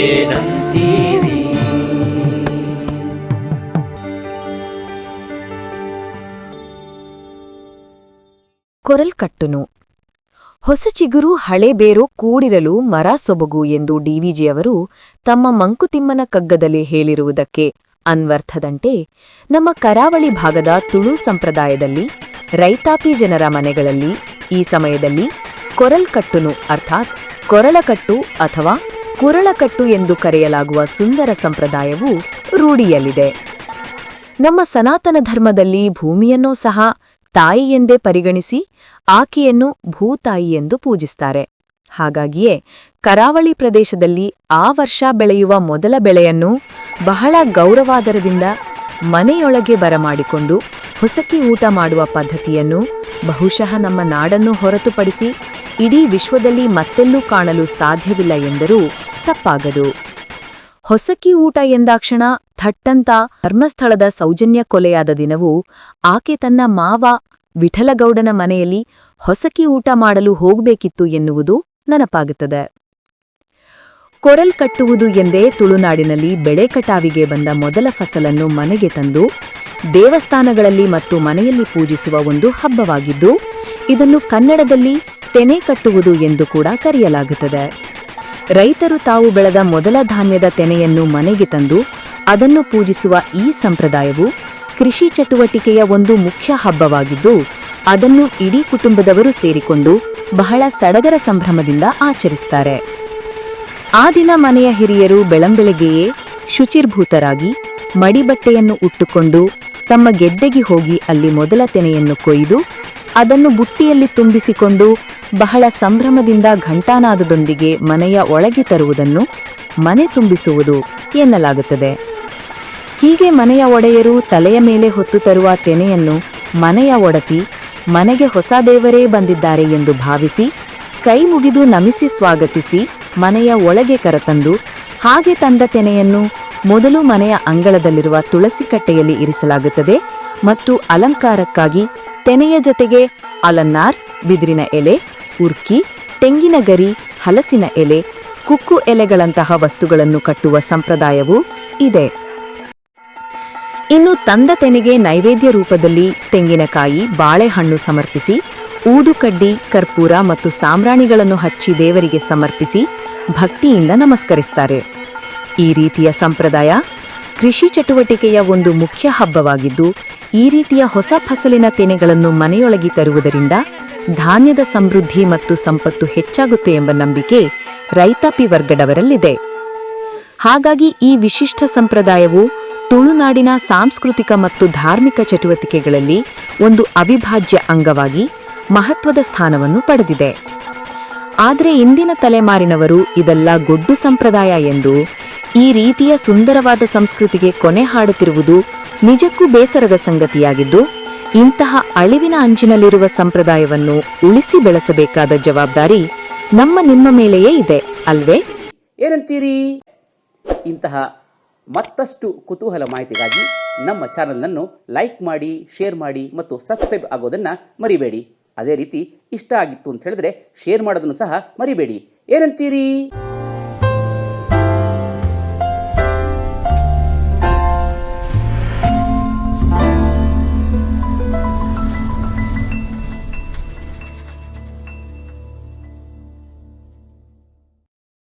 ಏನಂತೀರಿ? ಕೊರಲ್ಕಟ್ಟುನು ಹೊಸ ಚಿಗುರು ಹಳೆ ಬೇರು ಕೂಡಿರಲು ಮರ ಸೊಬಗು ಎಂದು ಡಿವಿಜಿಯವರು ತಮ್ಮ ಮಂಕುತಿಮ್ಮನ ಕಗ್ಗದಲ್ಲಿ ಹೇಳಿರುವುದಕ್ಕೆ ಅನ್ವರ್ಥದಂತೆ ನಮ್ಮ ಕರಾವಳಿ ಭಾಗದ ತುಳು ಸಂಪ್ರದಾಯದಲ್ಲಿ ರೈತಾಪಿ ಜನರ ಮನೆಗಳಲ್ಲಿ ಈ ಸಮಯದಲ್ಲಿ ಕೊರಲ್ಕಟ್ಟುನು ಅರ್ಥಾತ್ ಕೊರಳಕಟ್ಟು ಅಥವಾ ಕುರಳಕಟ್ಟು ಎಂದು ಕರೆಯಲಾಗುವ ಸುಂದರ ಸಂಪ್ರದಾಯವು ರೂಢಿಯಲ್ಲಿದೆ. ನಮ್ಮ ಸನಾತನ ಧರ್ಮದಲ್ಲಿ ಭೂಮಿಯನ್ನೂ ಸಹ ತಾಯಿ ಎಂದೇ ಪರಿಗಣಿಸಿ ಆಕೆಯನ್ನು ಭೂತಾಯಿ ಎಂದು ಪೂಜಿಸ್ತಾರೆ. ಹಾಗಾಗಿಯೇ ಕರಾವಳಿ ಪ್ರದೇಶದಲ್ಲಿ ಆ ವರ್ಷ ಬೆಳೆಯುವ ಮೊದಲ ಬೆಳೆಯನ್ನು ಬಹಳ ಗೌರವಾದರದಿಂದ ಮನೆಯೊಳಗೆ ಬರಮಾಡಿಕೊಂಡು ಹೊಸಕಿ ಊಟ ಮಾಡುವ ಪದ್ಧತಿಯನ್ನು ಬಹುಶಃ ನಮ್ಮ ನಾಡನ್ನು ಹೊರತುಪಡಿಸಿ ಇಡೀ ವಿಶ್ವದಲ್ಲಿ ಮತ್ತೆಲ್ಲೂ ಕಾಣಲು ಸಾಧ್ಯವಿಲ್ಲ ಎಂದರೂ ತಪ್ಪಾಗದು. ಹೊಸಕಿ ಊಟ ಎಂದಾಕ್ಷಣ ಥಟ್ಟಂತ ಧರ್ಮಸ್ಥಳದ ಸೌಜನ್ಯ ಕೊಲೆಯಾದ ದಿನವೂ ಆಕೆ ತನ್ನ ಮಾವ ವಿಠಲಗೌಡನ ಮನೆಯಲ್ಲಿ ಹೊಸಕಿ ಊಟ ಮಾಡಲು ಹೋಗಬೇಕಿತ್ತು ಎನ್ನುವುದು ನೆನಪಾಗುತ್ತದೆ. ಕೊರಲ್ ಕಟ್ಟುವುದು ಎಂದೇ ತುಳುನಾಡಿನಲ್ಲಿ ಬೆಳೆ ಕಟಾವಿಗೆ ಬಂದ ಮೊದಲ ಫಸಲನ್ನು ಮನೆಗೆ ತಂದು ದೇವಸ್ಥಾನಗಳಲ್ಲಿ ಮತ್ತು ಮನೆಯಲ್ಲಿ ಪೂಜಿಸುವ ಒಂದು ಹಬ್ಬವಾಗಿದ್ದು, ಇದನ್ನು ಕನ್ನಡದಲ್ಲಿ ತೆನೆ ಕಟ್ಟುವುದು ಎಂದು ಕೂಡ ಕರೆಯಲಾಗುತ್ತದೆ. ರೈತರು ತಾವು ಬೆಳೆದ ಮೊದಲ ಧಾನ್ಯದ ತೆನೆಯನ್ನು ಮನೆಗೆ ತಂದು, ಅದನ್ನು ಪೂಜಿಸುವ ಈ ಸಂಪ್ರದಾಯವು ಕೃಷಿ ಚಟುವಟಿಕೆಯ ಒಂದು ಮುಖ್ಯ ಹಬ್ಬವಾಗಿದ್ದು, ಅದನ್ನು ಇಡೀ ಕುಟುಂಬದವರು ಸೇರಿಕೊಂಡು ಬಹಳ ಸಡಗರ ಸಂಭ್ರಮದಿಂದ ಆಚರಿಸುತ್ತಾರೆ ಆ ದಿನ ಮನೆಯ ಹಿರಿಯರು ಬೆಳಂಬೆಳಗ್ಗೆಯೇ ಶುಚಿರ್ಭೂತರಾಗಿ ಮಡಿಬಟ್ಟೆಯನ್ನು ಉಟ್ಟುಕೊಂಡು ತಮ್ಮ ಗೆಡ್ಡೆಗೆ ಹೋಗಿ ಅಲ್ಲಿ ಮೊದಲ ತೆನೆಯನ್ನು ಕೊಯ್ದು, ಅದನ್ನು ಬುಟ್ಟಿಯಲ್ಲಿ ತುಂಬಿಸಿಕೊಂಡು ಬಹಳ ಸಂಭ್ರಮದಿಂದ ಘಂಟಾನಾದದೊಂದಿಗೆ ಮನೆಯ ಒಳಗೆ ತರುವುದನ್ನು ಮನೆ ತುಂಬಿಸುವುದು ಎನ್ನಲಾಗುತ್ತದೆ. ಹೀಗೆ ಮನೆಯ ಒಡೆಯರು ತಲೆಯ ಮೇಲೆ ಹೊತ್ತು ತರುವ ತೆನೆಯನ್ನು ಮನೆಯ ಒಡತಿ ಮನೆಗೆ ಹೊಸ ದೇವರೇ ಬಂದಿದ್ದಾರೆ ಎಂದು ಭಾವಿಸಿ, ಕೈ ಮುಗಿದು ನಮಿಸಿ ಸ್ವಾಗತಿಸಿ ಮನೆಯ ಒಳಗೆ ಕರೆತಂದು ಹಾಗೆ ತಂದ ತೆನೆಯನ್ನು ಮೊದಲು ಮನೆಯ ಅಂಗಳದಲ್ಲಿರುವ ತುಳಸಿ ಕಟ್ಟೆಯಲ್ಲಿ ಇರಿಸಲಾಗುತ್ತದೆ ಮತ್ತು ಅಲಂಕಾರಕ್ಕಾಗಿ ತೆನೆಯ ಜೊತೆಗೆ ಅಲನ್ನಾರ್ ಬಿದಿರಿನ ಎಲೆ, ಉರ್ಕಿ, ತೆಂಗಿನ ಗರಿ, ಹಲಸಿನ ಎಲೆ, ಕುಕ್ಕು ಎಲೆಗಳಂತಹ ವಸ್ತುಗಳನ್ನು ಕಟ್ಟುವ ಸಂಪ್ರದಾಯವೂ ಇದೆ. ಇನ್ನು ತಂದ ತೆನೆಗೆ ನೈವೇದ್ಯ ರೂಪದಲ್ಲಿ ತೆಂಗಿನಕಾಯಿ, ಬಾಳೆಹಣ್ಣು ಸಮರ್ಪಿಸಿ ಊದುಕಡ್ಡಿ ಕರ್ಪೂರ ಮತ್ತು ಸಾಮ್ರಾಣಿಗಳನ್ನು ಹಚ್ಚಿ ದೇವರಿಗೆ ಸಮರ್ಪಿಸಿ ಭಕ್ತಿಯಿಂದ ನಮಸ್ಕರಿಸ್ತಾರೆ. ಈ ರೀತಿಯ ಸಂಪ್ರದಾಯ ಕೃಷಿ ಚಟುವಟಿಕೆಯ ಒಂದು ಮುಖ್ಯ ಹಬ್ಬವಾಗಿದ್ದು, ಈ ರೀತಿಯ ಹೊಸ ಫಸಲಿನ ತೆನೆಗಳನ್ನು ಮನೆಯೊಳಗೆ ತರುವುದರಿಂದ ಧಾನ್ಯದ ಸಮೃದ್ಧಿ ಮತ್ತು ಸಂಪತ್ತು ಹೆಚ್ಚಾಗುತ್ತೆ ಎಂಬ ನಂಬಿಕೆ ರೈತಾಪಿ ವರ್ಗದವರಲ್ಲಿದೆ. ಹಾಗಾಗಿ ಈ ವಿಶಿಷ್ಟ ಸಂಪ್ರದಾಯವು ತುಳುನಾಡಿನ ಸಾಂಸ್ಕೃತಿಕ ಮತ್ತು ಧಾರ್ಮಿಕ ಚಟುವಟಿಕೆಗಳಲ್ಲಿ ಒಂದು ಅವಿಭಾಜ್ಯ ಅಂಗವಾಗಿ ಮಹತ್ವದ ಸ್ಥಾನವನ್ನು ಪಡೆದಿದೆ. ಆದರೆ ಇಂದಿನ ತಲೆಮಾರಿನವರು ಇದೆಲ್ಲ ಗೊಡ್ಡು ಸಂಪ್ರದಾಯ ಎಂದು ಈ ರೀತಿಯ ಸುಂದರವಾದ ಸಂಸ್ಕೃತಿಗೆ ಕೊನೆ ಹಾಡುತ್ತಿರುವುದು ನಿಜಕ್ಕೂ ಬೇಸರದ ಸಂಗತಿಯಾಗಿದ್ದು, ಇಂತಹ ಅಳಿವಿನ ಅಂಚಿನಲ್ಲಿರುವ ಸಂಪ್ರದಾಯವನ್ನು ಉಳಿಸಿ ಬೆಳೆಸಬೇಕಾದ ಜವಾಬ್ದಾರಿ ನಮ್ಮ ನಿಮ್ಮ ಮೇಲೆಯೇ ಇದೆ, ಅಲ್ವೇ? ಏನಂತೀರಿ? ಇಂತಹ ಮತ್ತಷ್ಟು ಕುತೂಹಲ ಮಾಹಿತಿಗಾಗಿ ನಮ್ಮ ಚಾನಲ್ನನ್ನು ಲೈಕ್ ಮಾಡಿ, ಶೇರ್ ಮಾಡಿ ಮತ್ತು ಸಬ್ಸ್ಕ್ರೈಬ್ ಆಗೋದನ್ನು ಮರಿಬೇಡಿ. ಅದೇ ರೀತಿ ಇಷ್ಟ ಆಗಿತ್ತು ಅಂತ ಹೇಳಿದ್ರೆ ಶೇರ್ ಮಾಡೋದನ್ನು ಸಹ ಮರಿಬೇಡಿ. ಏನಂತೀರಿ?